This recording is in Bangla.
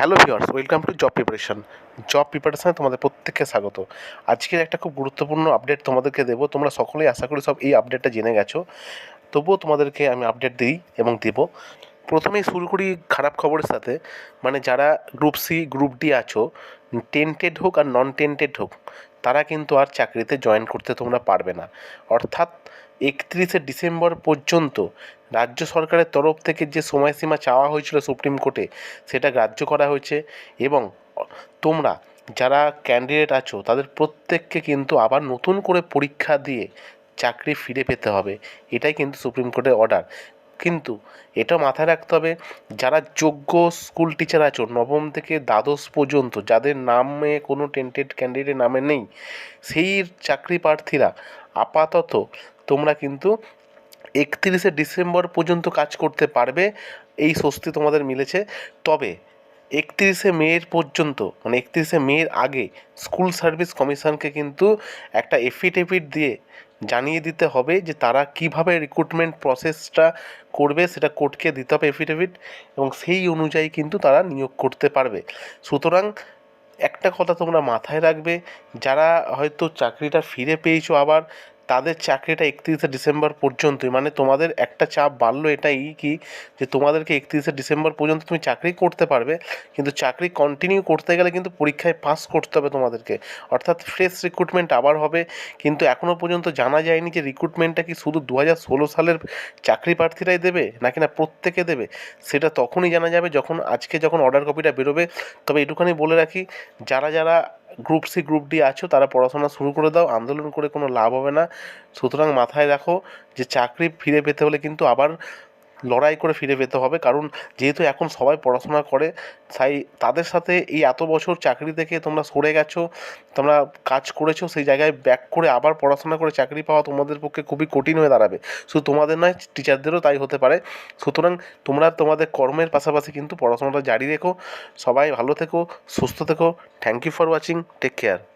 Hello viewers welcome to job preparation. Job প্রিপারেশনে তোমাদের প্রত্যেককে স্বাগত। আজকের একটা খুব গুরুত্বপূর্ণ আপডেট তোমাদেরকে দেবো। তোমরা সকলেই আশা করি সব এই আপডেটটা জেনে গেছো। তবুও তোমাদেরকে আমি আপডেট দিই এবং দেব। প্রথমেই শুরু করি খারাপ খবরের সাথে। মানে যারা গ্রুপ সি গ্রুপ ডি আছো টেন্টেড হোক আর নন টেন্টেড হোক, তারা কিন্তু আর চাকরিতে জয়েন করতে তোমরা পারবে না। অর্থাৎ একত্রিশে ডিসেম্বর পর্যন্ত রাজ্য সরকারের তরফ থেকে যে সময়সীমা চাওয়া হয়েছিল সুপ্রিম কোর্টে, সেটা গ্রাহ্য করা হয়েছে এবং তোমরা যারা ক্যান্ডিডেট আছো, তাদের প্রত্যেককে কিন্তু আবার নতুন করে পরীক্ষা দিয়ে চাকরি ফিরে পেতে হবে। এটাই কিন্তু সুপ্রিম কোর্টের অর্ডার কিন্তু এটা মাথায় রাখতে হবে, যারা যোগ্য স্কুল টিচার আছো, নবম থেকে দ্বাদশ পর্যন্ত, যাদের নামে কোনো টেন্টেড ক্যান্ডিডেট নামে নেই, সেই চাকরি প্রার্থীরা আপাতত তোমরা কিন্তু একত্রিশে ডিসেম্বর পর্যন্ত কাজ করতে পারবে। এই স্বস্তি তোমাদের মিলেছে। তবে একত্রিশে মের পর্যন্ত মানে একত্রিশে মের আগে স্কুল সার্ভিস কমিশনকে কিন্তু একটা এফিডেভিট দিয়ে জানিয়ে দিতে হবে যে তারা কীভাবে রিক্রুটমেন্ট প্রসেসটা করবে, সেটা কোর্টকে দিতে হবে এফিডেভিট এবং সেই অনুযায়ী কিন্তু তারা নিয়োগ করতে পারবে। সুতরাং একটা কথা তোমরা মাথায় রাখবে, যারা হয়তো চাকরিটা ফিরে পেয়েছ আবার তাদের চাকরিটা একত্রিশে ডিসেম্বর পর্যন্তই। মানে তোমাদের একটা চাপ বাড়লো এটাই কি? যে তোমাদেরকে একত্রিশে ডিসেম্বর পর্যন্ত তুমি চাকরি করতে পারবে, কিন্তু চাকরি কন্টিনিউ করতে গেলে কিন্তু পরীক্ষায় পাস করতে হবে তোমাদেরকে। অর্থাৎ ফ্রেশ রিক্রুটমেন্ট আবার হবে, কিন্তু এখনও পর্যন্ত জানা যায়নি যে রিক্রুটমেন্টটা কি শুধু দু হাজার ষোলো সালের চাকরি প্রার্থীরাই দেবে নাকি না প্রত্যেকে দেবে? সেটা তখনই জানা যাবে যখন আজকে যখন অর্ডার কপিটা বেরোবে। তবে এটুখানি বলে রাখি, যারা যারা গ্রুপ সি গ্রুপ ডি আছো, তারা পড়াশোনা শুরু করে দাও, আন্দোলন করে কোনো লাভ হবে না। সুতরাং মাথায় রাখো যে চাকরি ফিরে পেতে হলে কিন্তু আবার লড়াই করে ফিরে পেতে হবে। কারণ যেহেতু এখন সবাই পড়াশোনা করে, তাই তাদের সাথে এই এত বছর চাকরি থেকে তোমরা সরে গেছো, তোমরা কাজ করেছ, সেই জায়গায় ব্যাক করে আবার পড়াশোনা করে চাকরি পাওয়া তোমাদের পক্ষে খুবই কঠিন হয়ে দাঁড়াবে। শুধু তোমাদের নয় টিচারদেরও তাই হতে পারে। সুতরাং তোমরা তোমাদের কর্মের পাশাপাশি কিন্তু পড়াশোনাটা জারি রেখো। সবাই ভালো থেকো, সুস্থ থেকো। Thank you for watching take care